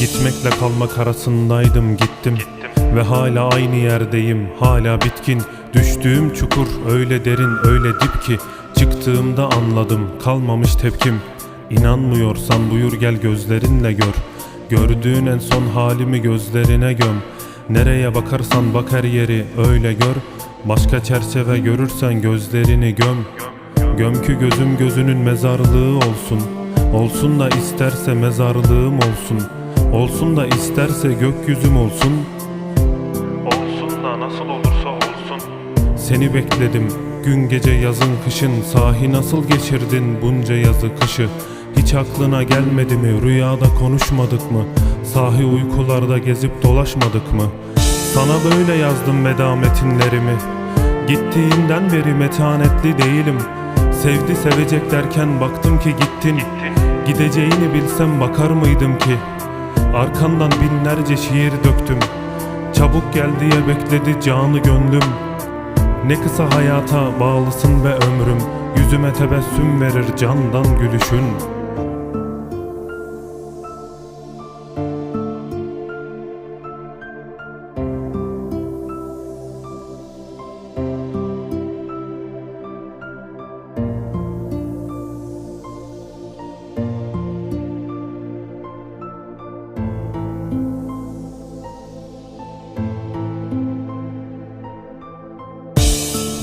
Geçmekle kalmak arasındaydım gittim. Ve hala aynı yerdeyim hala bitkin. Düştüğüm çukur öyle derin öyle dip ki Çıktığımda anladım kalmamış tepkim. İnanmıyorsan buyur gel gözlerinle gör. Gördüğün en son halimi gözlerine göm. Nereye bakarsan bak her yeri öyle gör. Başka çerçeve görürsen gözlerini göm. Göm ki gözüm gözünün mezarlığı olsun. Olsun da isterse mezarlığım olsun Olsun da isterse gökyüzüm olsun. Olsun da nasıl olursa olsun. Seni bekledim gün gece yazın kışın. Sahi nasıl geçirdin bunca yazı kışı? Hiç aklına gelmedi mi? Rüyada konuşmadık mı? Sahi uykularda gezip dolaşmadık mı? Sana böyle yazdım veda metinlerimi Gittiğinden beri metanetli değilim. Sevdi sevecek derken baktım ki gittin. Gideceğini bilsem bakar mıydım ki Arkandan binlerce şiir döktüm. Çabuk gel diye bekledi canı gönlüm. Ne kısa hayata bağlısın be ömrüm. Yüzüme tebessüm verir candan gülüşün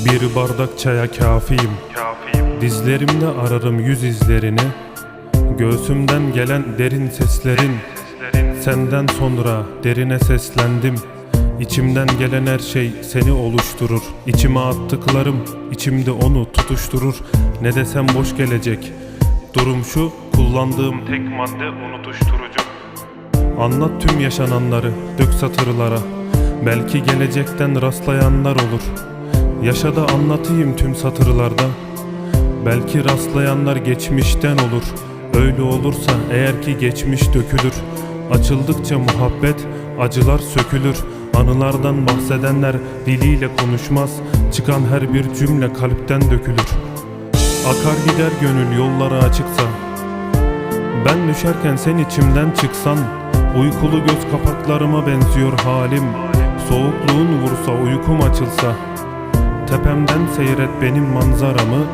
Bir bardak çaya kafiyim Dizlerimde ararım yüz izlerini. Göğsümden gelen derin seslerin. Senden sonra derine seslendim. İçimden gelen her şey seni oluşturur. İçime attıklarım içimde onu tutuşturur. Ne desem boş gelecek. Durum şu kullandığım tek madde unutuşturucu. Anlat tüm yaşananları, dök satırlara. Belki gelecekten rastlayanlar olur. Yaşa da anlatayım tüm satırlarda. Belki rastlayanlar geçmişten olur. Öyle olursa eğer ki geçmiş dökülür. Açıldıkça muhabbet, acılar sökülür. Anılardan bahsedenler diliyle konuşmaz. Çıkan her bir cümle kalpten dökülür. Akar gider gönül yolları açıksa. Ben düşerken sen içimden çıksan Uykulu göz kapaklarıma benziyor halim Soğukluğun vursa uykum açılsa Tepemden seyret benim manzaramı.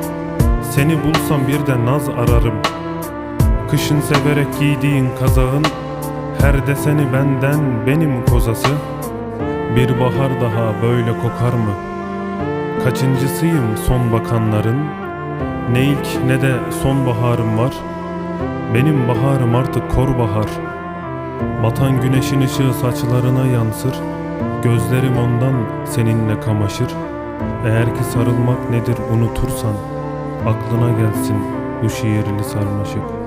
Seni bulsam bir de naz ararım. Kışın severek giydiğin kazağın Her deseni benden benim kozası. Bir bahar daha böyle kokar mı? Kaçıncısıyım son bakanların? Ne ilk ne de son baharım var. Benim baharım artık kor bahar Batan güneşin ışığı saçlarına yansır. Gözlerim ondan seninle kamaşır Eğer ki sarılmak nedir unutursan Aklına gelsin bu şiirli sarmaşık